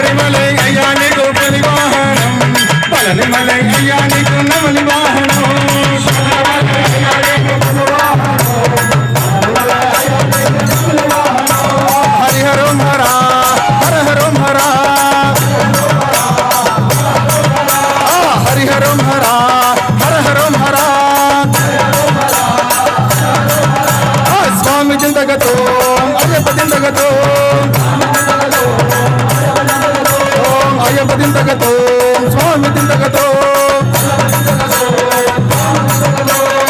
శబరిమలై అయ్యా నీకు పులి వాహనం పళనిమలై అయ్యా నీకు నమలి వాహనం హరిహరం హరా హర హరా హరిహరం హరా హరా స్వామి చింతగతో అయ్యప్ప చింతగతో ఓం స్వామి చింతగతో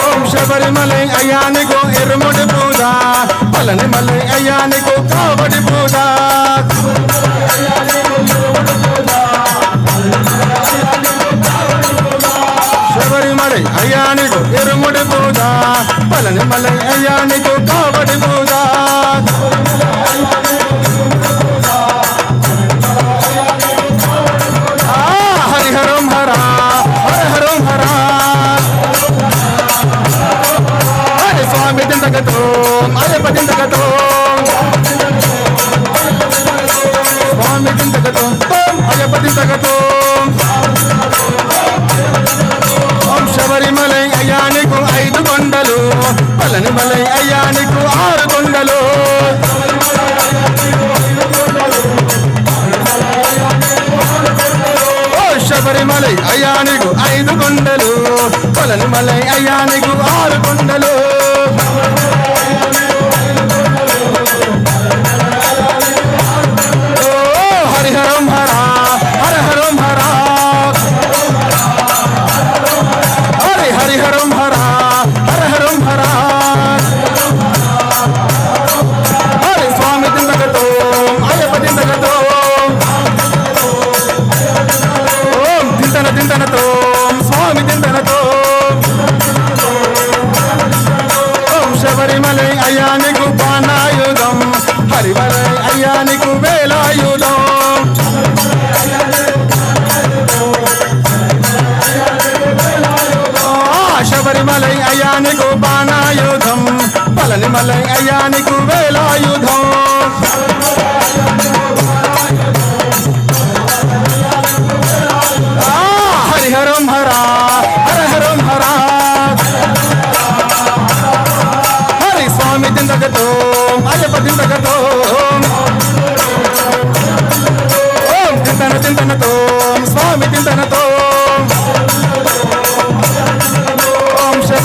ఓం శబరిమలై అయ్యానికో ఎరుముడి పూజ పలని పళనిమలై అయ్యానికో కావడి పూజ. శబరిమలై అయ్యానికో ఎరుముడి పూజ పలని పళనిమలై అయ్యానికో కావడి పూజ. స్వామి దిందగతో అయ్యప్ప దిందగతో స్వామి దిందగతో అయ్యప్ప దిందగతో శబరిమలై అయ్యానికు ఐదు కొండలు. పళనిమలై అయ్యానికు ఆరు కొండలు. శబరిమలై అయ్యానికు ఐదు కొండలు. పళనిమలై అయ్యానికు ఆరు పళనిమలై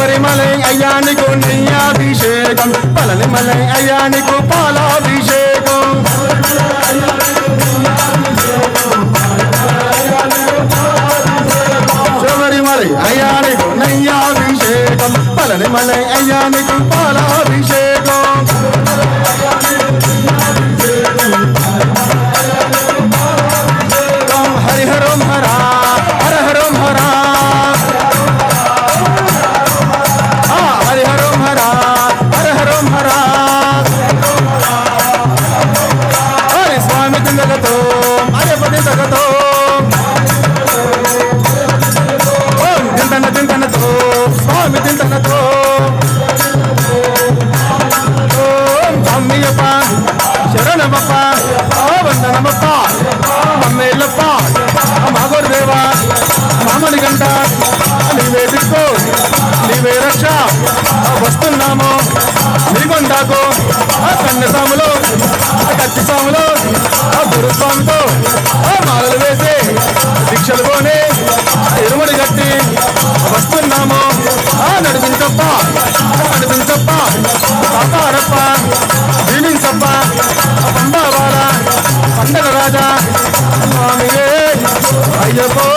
శబరిమలై అయ్యానికు నెయ్యాభిషేకం. పలనిమలై అయ్యానికు పాలాభిషేకం. శబరిమలై అయ్యానికు నెయ్యాభిషేకం. పలనిమలై అయ్యానికు పాలాభిషేకం. మామని నీవే దిక్కు నీవే రక్ష వస్తున్నాము. నీకొండాకు ఆ కన్నసాములు ఆ కత్తి సాములు ఆ గురుస్వామితో ఆ మాలలు వేసి దీక్షలు కొని ఎరుముడి కట్టి వస్తున్నాము. ఆ నడిపించప్ప నడిపించప్ప కాపాడప్ప దీనించప్ప పంబావాడ పండగ రాజా స్వామియే అయ్యప్పో